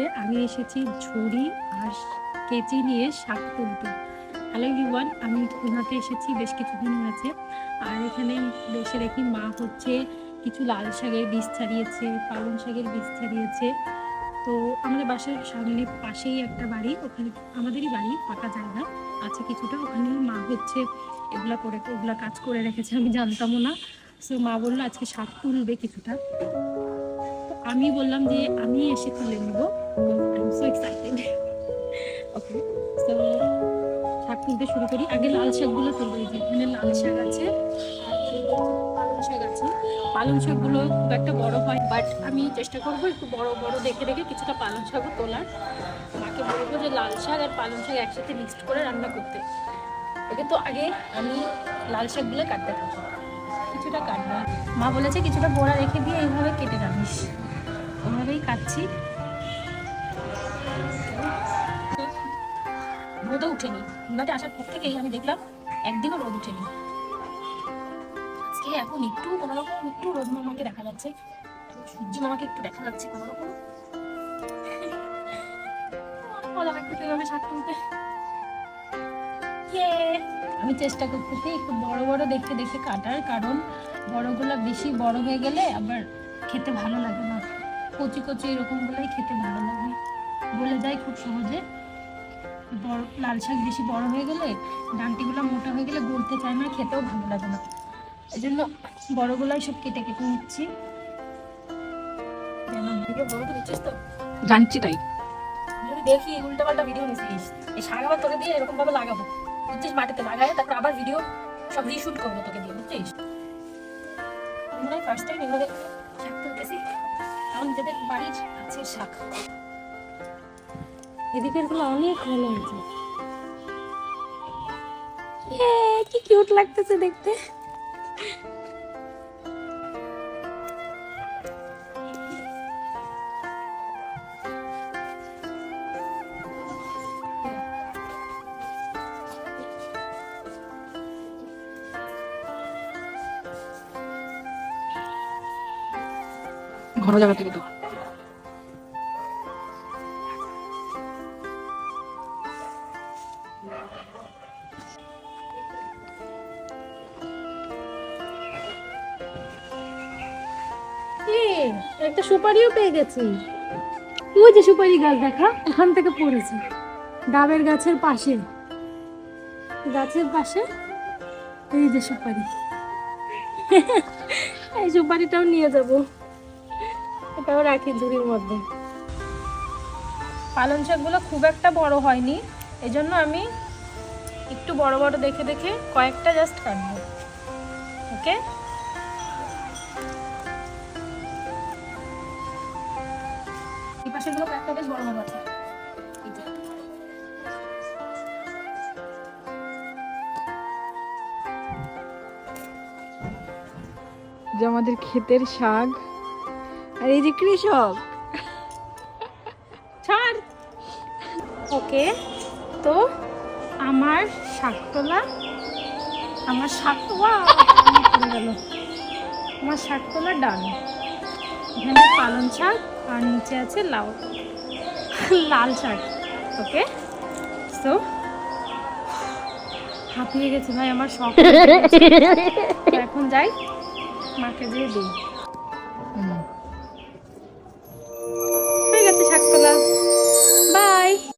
এসেছি ঝুড়ি আর কেচি নিয়ে শাক তুলতে। হ্যালো ইউয়ান আমি খুলনাতে এসেছি বেশ কিছুদিন হয়েছে। আর এখানে বসে দেখি মা হচ্ছে কিছু লাল শাকের বীজ ছাড়িয়েছে, পালং শাকের বীজ ছাড়িয়েছে। তো আমাদের বাসার সামনে পাশেই একটা বাড়ি, ওখানে আমাদেরই বাড়ি, ফাঁকা জায়গা আছে কিছুটা, ওখানে মা হচ্ছে এগুলা করে এগুলা কাজ করে রেখেছে, আমি জানতামও না। সো মা বলল, আজকে শাক তুলবে কিছুটা। তো আমি বললাম যে, আমি এসে তুলে নেব। I am so excited okay শাক তুলতে শুরু করি। আগে লাল শাকগুলো তুলবো এখানে লাল শাক আছে পালং শাক আছে। পালং শাকগুলো খুব একটা বড় হয় বাট আমি চেষ্টা করব একটু বড় বড় দেখে দেখে কিছুটা পালং শাকও তোলার। মাকে বলব যে লাল শাক আর পালং শাক একসাথে মিক্সড করে রান্না করতে। ওকে, তো আগে আমি লাল শাকগুলো কাটতে থাকব। কিছুটা কাটবো। মা বলেছে কিছুটা গোড়া রেখে দিয়ে এইভাবে কেটে রাখিস। ওইভাবেই কাটছি। রোদও উঠেনি। খুলনাতে আসার পর থেকেই আমি দেখলাম একদিনও রোদ উঠেনি। আজকে এখন একটু কোনো রকম একটু রোদ মামাকে দেখা যাচ্ছে। সূর্য মামাকে একটু দেখা যাচ্ছে কোনো রকম তুলতে। আমি চেষ্টা করতেছি একটু বড় বড় দেখে দেখে কাটার, কারণ বড়গুলো বেশি বড় হয়ে গেলে আবার খেতে ভালো লাগে না। কচি কচি এরকম গুলাই খেতে ভালো লাগে। বলে যায় খুব সহজে। বড় লাল শাক বেশি বড় হয়ে গেলে ডান্টিগুলো মোটা হয়ে গেলে গলতে চায় না খেতেও ভালো লাগে না। এই জন্য বড়গুলাই সব কেটে কেটে নিচ্ছি। নিচ্ছিস জানছি তাই। দেখি উল্টা পাল্টা ভিডিও নিছিস এই শাক আবার তোকে দিয়ে এরকম ভাবে লাগাবো। বুঝছিস? মাটিতে লাগাই তারপর আবার ভিডিও সব রিশুট করব তোকে দিয়ে বুঝছিস? আমরা ফার্স্ট টাইম এভাবে শাক তুলতেছি। এখন নিজেদের বাড়ির আছে শাক। এদিকেরগুলো অনেক ভালো আছে কি কিউট লাগতেছে দেখতে। ঘন জায়গা থেকে তো একটা সুপারিও পেয়ে গেছি। ওই যে সুপারি গাছ দেখা ওখান থেকে পড়েছে। ডাবের গাছের পাশে। গাছের পাশে? এই যে সুপারি। এই সুপারিটাও নিয়ে যাব। এটাও রাখি ঝুড়ির মধ্যে। পালং শাকগুলো খুব একটা বড় হয়নি। এই জন্য আমি একটু বড় বড় দেখে দেখে কয়েকটা জাস্ট কাটবো। ওকে বেশ বড় বড় আছে যে। আমাদের ক্ষেতের শাক। আর এই যে কৃষক। ছাড়। ওকে তো আমার শাক তোলা আমার শাক তোলা আমার শাক তোলা ডান। এখানে পালং শাক আর নিচে আছে লাউ। লাল শাক, ওকে? সো হাঁপিয়ে গেছে ভাই, আমার শখ এখন যাই, মাকে দিয়ে দিই।